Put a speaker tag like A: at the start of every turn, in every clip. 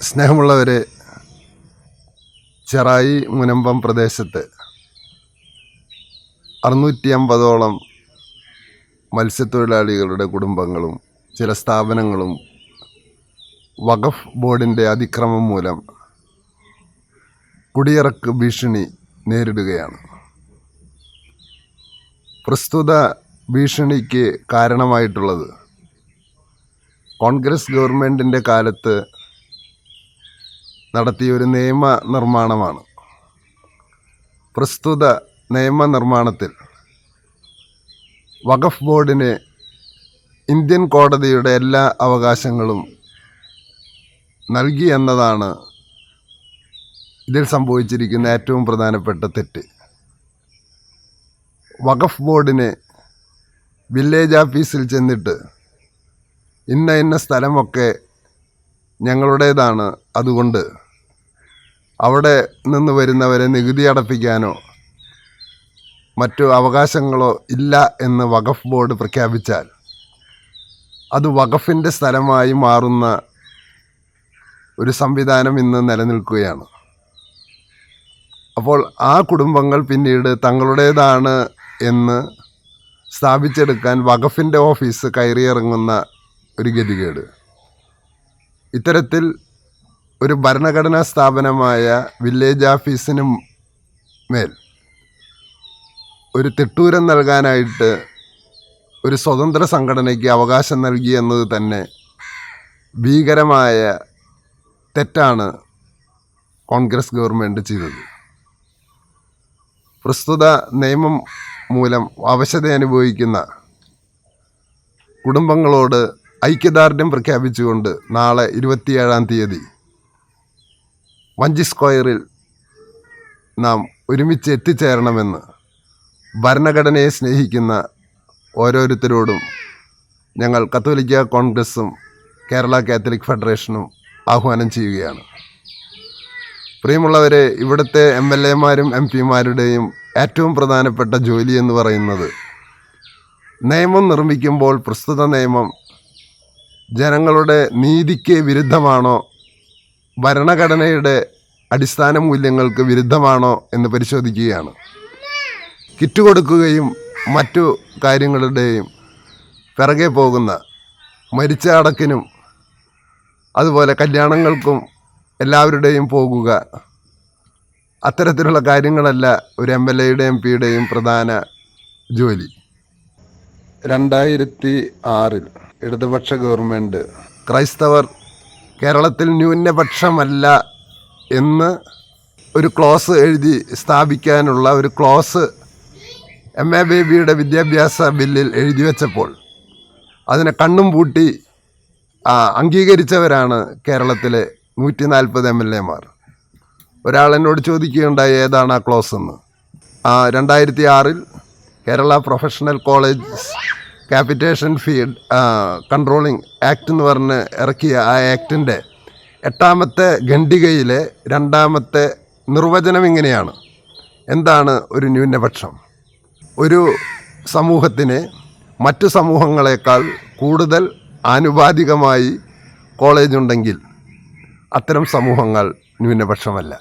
A: സ്നേഹമുള്ളവരെ ചെറായി മുനമ്പം പ്രദേശത്ത് അറുന്നൂറ്റി അമ്പതോളം മത്സ്യത്തൊഴിലാളികളുടെ കുടുംബങ്ങളും ചില സ്ഥാപനങ്ങളും വഖഫ് ബോർഡിന്റെ അതിക്രമം മൂലം കുടിയിറക്ക് ഭീഷണി നേരിടുകയാണ്. പ്രസ്തുത ഭീഷണിക്ക് കാരണമായിട്ടുള്ളത് കോൺഗ്രസ് ഗവൺമെന്റിന്റെ കാലത്ത് നടത്തിയ ഒരു നിയമ നിർമ്മാണമാണ്. പ്രസ്തുത നിയമനിർമ്മാണത്തിൽ വഖഫ് ബോർഡിന് ഇന്ത്യൻ കോടതിയുടെ എല്ലാ അവകാശങ്ങളും നൽകി എന്നതാണ് ഇതിൽ സംഭവിച്ചിരിക്കുന്ന ഏറ്റവും പ്രധാനപ്പെട്ട തെറ്റ്. വഖഫ് ബോർഡിന് വില്ലേജ് ഓഫീസിൽ ചെന്നിട്ട് ഇന്ന ഇന്ന സ്ഥലമൊക്കെ ഞങ്ങളുടേതാണ്. അതുകൊണ്ട് അവിടെ നിന്ന് വരുന്നവരെ നികുതി അടപ്പിക്കാനോ മറ്റു അവകാശങ്ങളോ ഇല്ല എന്ന് വഖഫ് ബോർഡ് പ്രഖ്യാപിച്ചാൽ അത് വഖഫിന്റെ സ്ഥലമായി മാറുന്ന ഒരു സംവിധാനം ഇന്ന് നിലനിൽക്കുകയാണ്. അപ്പോൾ ആ കുടുംബങ്ങൾ പിന്നീട് തങ്ങളുടേതാണ് എന്ന് സ്ഥാപിച്ചെടുക്കാൻ വഖഫിന്റെ ഓഫീസ് കയറിയിറങ്ങുന്ന ഒരു ഗതികേട്. ഇത്തരത്തിൽ ഒരു ഭരണഘടനാ സ്ഥാപനമായ വില്ലേജ് ഓഫീസിന് മേൽ ഒരു തിട്ടൂരം നൽകാനായിട്ട് ഒരു സ്വതന്ത്ര സംഘടനയ്ക്ക് അവകാശം നൽകി എന്നത് തന്നെ ഭീകരമായ തെറ്റാണ് കോൺഗ്രസ് ഗവൺമെന്റ് ചെയ്തത്. പ്രസ്തുത നിയമം മൂലം അവശത അനുഭവിക്കുന്ന കുടുംബങ്ങളോട് ഐക്യദാർഢ്യം പ്രഖ്യാപിച്ചുകൊണ്ട് നാളെ ഇരുപത്തിയേഴാം തീയതി വഞ്ചി സ്ക്വയറിൽ നാം ഒരുമിച്ച് എത്തിച്ചേരണമെന്ന് ഭരണഘടനയെ സ്നേഹിക്കുന്ന ഓരോരുത്തരോടും ഞങ്ങൾ കത്തോലിക്ക കോൺഗ്രസും കേരള കാത്തലിക് ഫെഡറേഷനും ആഹ്വാനം ചെയ്യുകയാണ്. പ്രിയമുള്ളവരെ ഇവിടുത്തെ എം എൽ എമാരും എം പിമാരുടെയും ഏറ്റവും പ്രധാനപ്പെട്ട ജോലി എന്ന് പറയുന്നത് നിയമം നിർമ്മിക്കുമ്പോൾ പ്രസ്തുത നിയമം ജനങ്ങളുടെ നീതിക്ക് വിരുദ്ധമാണോ ഭരണഘടനയുടെ അടിസ്ഥാന മൂല്യങ്ങൾക്ക് വിരുദ്ധമാണോ എന്ന് പരിശോധിക്കുകയാണ്. കിറ്റ് കൊടുക്കുകയും മറ്റു കാര്യങ്ങളുടെയും പിറകെ പോകുന്ന മരിച്ച അടക്കിനും അതുപോലെ കല്യാണങ്ങൾക്കും എല്ലാവരുടെയും പോകുക അത്തരത്തിലുള്ള കാര്യങ്ങളല്ല ഒരു എം എൽ എയുടെ എം പിയുടെയും പ്രധാന ജോലി. രണ്ടായിരത്തി ആറിൽ ഇടതുപക്ഷ ഗവൺമെന്റ് ക്രൈസ്തവർ കേരളത്തിൽ ന്യൂനപക്ഷമല്ല എന്ന് ഒരു ക്ലോസ് എഴുതി സ്ഥാപിക്കാനുള്ള ഒരു ക്ലോസ് എം എ ബേബിയുടെ വിദ്യാഭ്യാസ ബില്ലിൽ എഴുതി വച്ചപ്പോൾ അതിനെ കണ്ണും പൂട്ടി അംഗീകരിച്ചവരാണ് കേരളത്തിലെ നൂറ്റി നാൽപ്പത് എം എൽ എമാർ. ഒരാൾ എന്നോട് ചോദിക്കുകയുണ്ടായി ഏതാണ് ആ ക്ലോസ്? എന്ന്. രണ്ടായിരത്തി ആറിൽ Kerala professional college capitation fee controlling act എന്ന് പറഞ്ഞ് ഇറക്കിയ ആ ആക്ടിന്റെ എട്ടാമത്തെ ഖണ്ഡികയിലെ രണ്ടാമത്തെ നിർവചനം ഇങ്ങനെയാണ്. എന്താണ് ഒരു ന്യൂനപക്ഷം? ഒരു സമൂഹത്തിന് മറ്റു സമൂഹങ്ങളെക്കാൾ കൂടുതൽ ആനുപാതികമായി കോളേജ് ഉണ്ടെങ്കിൽ അത്തരം സമൂഹങ്ങൾ ന്യൂനപക്ഷമല്ല.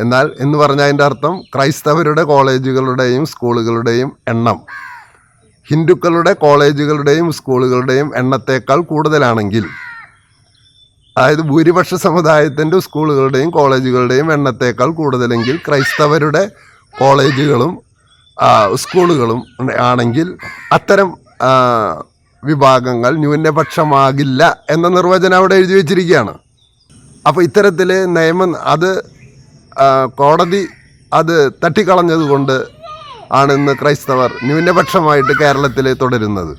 A: എന്നാൽ എന്ന് പറഞ്ഞതിന്റെ അർത്ഥം ക്രൈസ്തവരുടെ കോളേജുകളുടെയും സ്കൂളുകളുടെയും എണ്ണം ഹിന്ദുക്കളുടെ കോളേജുകളുടെയും സ്കൂളുകളുടെയും എണ്ണത്തേക്കാൾ കൂടുതലാണെങ്കിൽ അതായത് ഭൂരിപക്ഷ സമുദായത്തിന്റെ സ്കൂളുകളുടെയും കോളേജുകളുടെയും എണ്ണത്തേക്കാൾ കൂടുതലെങ്കിൽ ക്രൈസ്തവരുടെ കോളേജുകളും സ്കൂളുകളും ആണെങ്കിൽ അത്തരം വിഭാഗങ്ങൾ ന്യൂനപക്ഷമാകില്ല എന്ന നിർവചനം അവിടെ എഴുതി വച്ചിരിക്കുകയാണ്. അപ്പോൾ ഇത്തരത്തിൽ നിയമം അത് കോടതി അത് തട്ടിക്കളഞ്ഞതുകൊണ്ട് ആണ് ക്രൈസ്തവർ ന്യൂനപക്ഷമായിട്ട് കേരളത്തിൽ തുടരുന്നത്.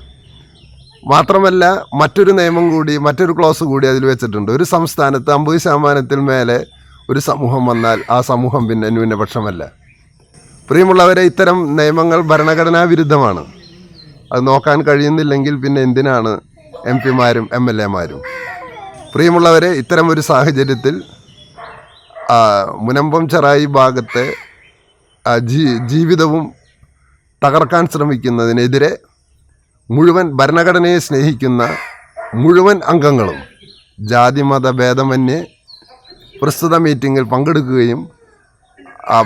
A: മാത്രമല്ല മറ്റൊരു നിയമം കൂടി മറ്റൊരു ക്ലോസ് കൂടി അതിൽ വെച്ചിട്ടുണ്ട്. ഒരു സംസ്ഥാനത്ത് അമ്പത് ശതമാനത്തിൽ മേലെ ഒരു സമൂഹം വന്നാൽ ആ സമൂഹം പിന്നെ ന്യൂനപക്ഷമല്ല. പ്രിയമുള്ളവരെ ഇത്തരം നിയമങ്ങൾ ഭരണഘടനാ വിരുദ്ധമാണ്. അത് നോക്കാൻ കഴിയുന്നില്ലെങ്കിൽ പിന്നെ എന്തിനാണ് എം പിമാരും എം എൽ എമാരും? പ്രിയമുള്ളവരെ ഇത്തരം ഒരു സാഹചര്യത്തിൽ മുനമ്പം ചെറായി ഭാഗത്തെ ജീവിതവും തകർക്കാൻ ശ്രമിക്കുന്നതിനെതിരെ മുഴുവൻ ഭരണഘടനയെ സ്നേഹിക്കുന്ന മുഴുവൻ അംഗങ്ങളും ജാതിമത ഭേദമന്യേ പ്രസ്തുത മീറ്റിങ്ങിൽ പങ്കെടുക്കുകയും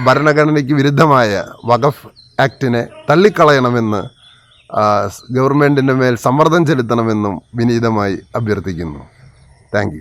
A: ഭരണഘടനയ്ക്ക് വിരുദ്ധമായ വഖഫ് ആക്ടിനെ തള്ളിക്കളയണമെന്ന് ഗവൺമെന്റിന്റെ മേൽ സമ്മർദ്ദം ചെലുത്തണമെന്നും വിനീതമായി അഭ്യർത്ഥിക്കുന്നു. താങ്ക്